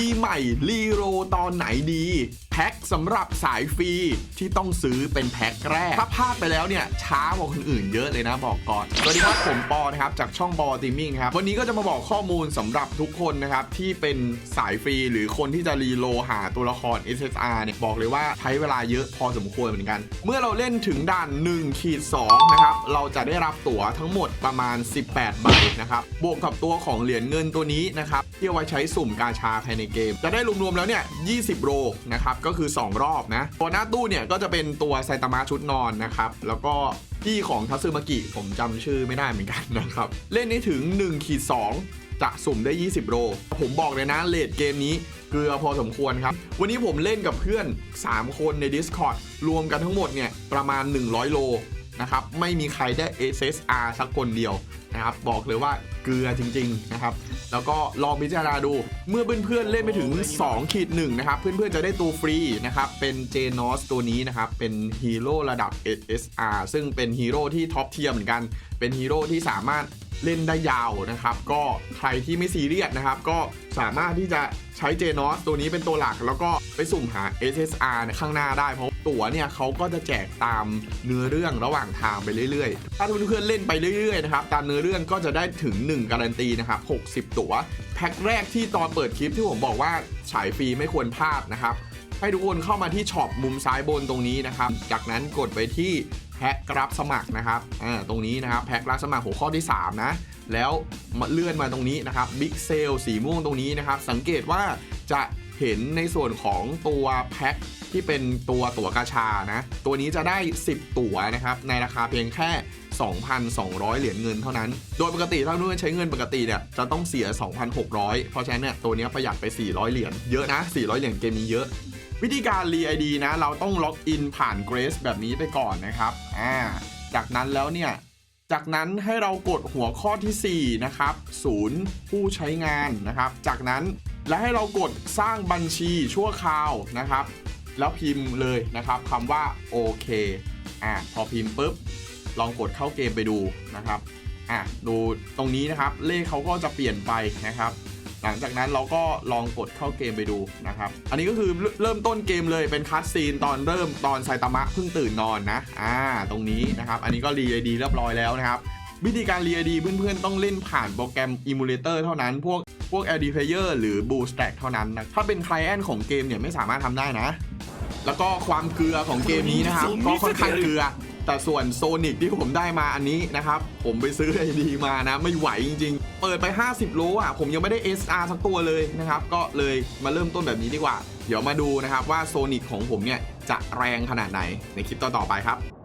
ดีใหม่รีโรตอนไหนดี พ็คสำหรับสายฟรีที่ต้องซื้อเป็นแพ็คแรก ถ้าพลาดไปแล้วเนี่ยช้ากว่าคนอื่นเยอะเลยนะบอกก่อน สวัสดีครับผมปอนะครับจากช่องปอติมิ่งครับ วันนี้ก็จะมาบอกข้อมูลสำหรับทุกคนนะครับ ที่เป็นสายฟรีหรือคนที่จะรีโลหาตัวละคร SSR เนี่ยบอกเลยว่าใช้เวลาเยอะพอสมควรเหมือนกัน เมื่อเราเล่นถึงด่าน1ขีด2นะครับเราจะได้รับตั๋วทั้งหมดประมาณ 18 ใบนะครับบวกกับตัวของเหรียญเงินตัวนี้นะครับที่เอาไว้ใช้สุ่มกาชาภายในเกม จะได้รวมๆแล้วเนี่ย20โรนะครับก็็คือ 2 รอบนะ ตัวหน้าตู้เนี่ยก็จะเป็นตัวไซตามะชุดนอนนะครับ แล้วก็พี่ของทัซึมากิผมจำชื่อไม่ได้เหมือนกันนะครับ เล่นได้ถึง1ขีด2จะสุ่มได้ 20โรผมบอกเลยนะเลดเกมนี้เกลือพอสมควรครับ วันนี้ผมเล่นกับเพื่อน 3 คนใน Discord รวมกันทั้งหมดเนี่ยประมาณ 100 โลนะครับไม่มีใครได้ SSR สักคนเดียวนะครับบอกเลยว่าเกลือจริงๆนะครับ แล้วก็ลองพิจารณาดู เมื่อเพื่อนๆเล่นไปถึง2ขีดหนึ่งนะครับ เพื่อนๆจะได้ตัวฟรีนะครับเป็นเจนอสตัวนี้นะครับเป็นฮีโร่ระดับ SSR ซึ่งเป็นฮีโร่ที่ท็อปเทียมเหมือนกัน เป็นฮีโร่ที่สามารถ เล่นได้ยาวนะครับ ก็ใครที่ไม่ซีเรียสนะครับ ก็สามารถที่จะใช้เจนอสตัวนี้เป็นตัวหลัก แล้วก็ไปสุ่มหา SSR ข้างหน้าได้เพราะตั๋วเนี่ยเขาก็จะแจกตามเนื้อเรื่องระหว่างทางไปเรื่อยๆ ถ้าเพื่อนๆเล่นไปเรื่อยๆนะครับตามเนื้อเรื่องก็จะได้ถึง 1 การันตีนะครับ60 ตั๋ว แพ็คแรกที่ตอนเปิดคลิปที่ผมบอกว่าฉายฟรีไม่ควรพลาดนะครับให้ทุกคนเข้ามาที่ช็อปมุมซ้ายบนตรงนี้นะครับ จากนั้นกดไปที่ แพ็ครับสมัครนะครับอ่าตรงนี้นะครับแพ็กรับสมัครหัวข้อที่ 3 นะ แล้วเลื่อนมาตรงนี้นะครับบิ๊กเซลสีม่วงตรงนี้นะครับ สังเกตว่าจะเห็นในส่วนของตัวแพ็คที่เป็นตัวตั๋วกาชานะ ตัวนี้จะได้ 10 ตั๋วนะครับ ในราคาเพียงแค่ 2,200 เหรียญเงินเท่านั้น โดยปกติถ้าเพื่อนใช้เงินปกติเนี่ยจะต้องเสีย 2,600 เพราะฉะนั้นเนี่ยตัวนี้ประหยัดไป 400 เหรียญเยอะนะ 400 เหรียญเกมนี้เยอะ วิธีการรีไอดีนะ เราต้องล็อกอินผ่าน Grace แบบนี้ไปก่อนนะครับอ่าจากนั้นแล้วเนี่ย จากนั้นให้เรากดหัวข้อทีสี่ 4 นะครับ ศูนย์ผู้ใช้งานนะครับ จากนั้นและให้เรากดสร้างบัญชีชั่วคราวนะครับ แล้วพิมพ์เลยนะครับคำว่าโอเคอ่าพอพิมพ์ปุ๊บ ลองกดเข้าเกมไปดูนะครับอะดูตรงนี้นะครับเลขเขาก็จะเปลี่ยนไปนะครับ หลังจากนั้นเราก็ลองกดเข้าเกมไปดูนะครับอันนี้ก็คือเริ่มต้นเกมเลยเป็นคัสซีนตอนเริ่มตอนไซตามะเพิ่งตื่นนอนนะอ่าตรงนี้นะครับอันนี้ก็รีไอดีเรียบร้อยแล้วนะครับวิธีการรีไอดีเพื่อนๆ ต้องเล่นผ่านโปรแกรม Emulator เท่านั้น พวกพวก LD Player หรือ Bootstrap เท่านั้นนะ ถ้าเป็นไคลเอนของเกมเนี่ยไม่สามารถทำได้นะ แล้วก็ความเกลือของเกมนี้นะครับ ก็ค่อนข้างเกลือ แต่ส่วนโซนิกที่ผมได้มาอันนี้นะครับ ผมไปซื้อไอดีมานะ ไม่ไหวจริง ๆ เปิดไป 50 โลอะ ผมยังไม่ได้ SR สักตัวเลยนะครับ ก็เลยมาเริ่มต้นแบบนี้ดีกว่า เดี๋ยวมาดูนะครับว่าโซนิกของผมเนี่ยจะแรงขนาดไหนในคลิปต่อๆไปครับ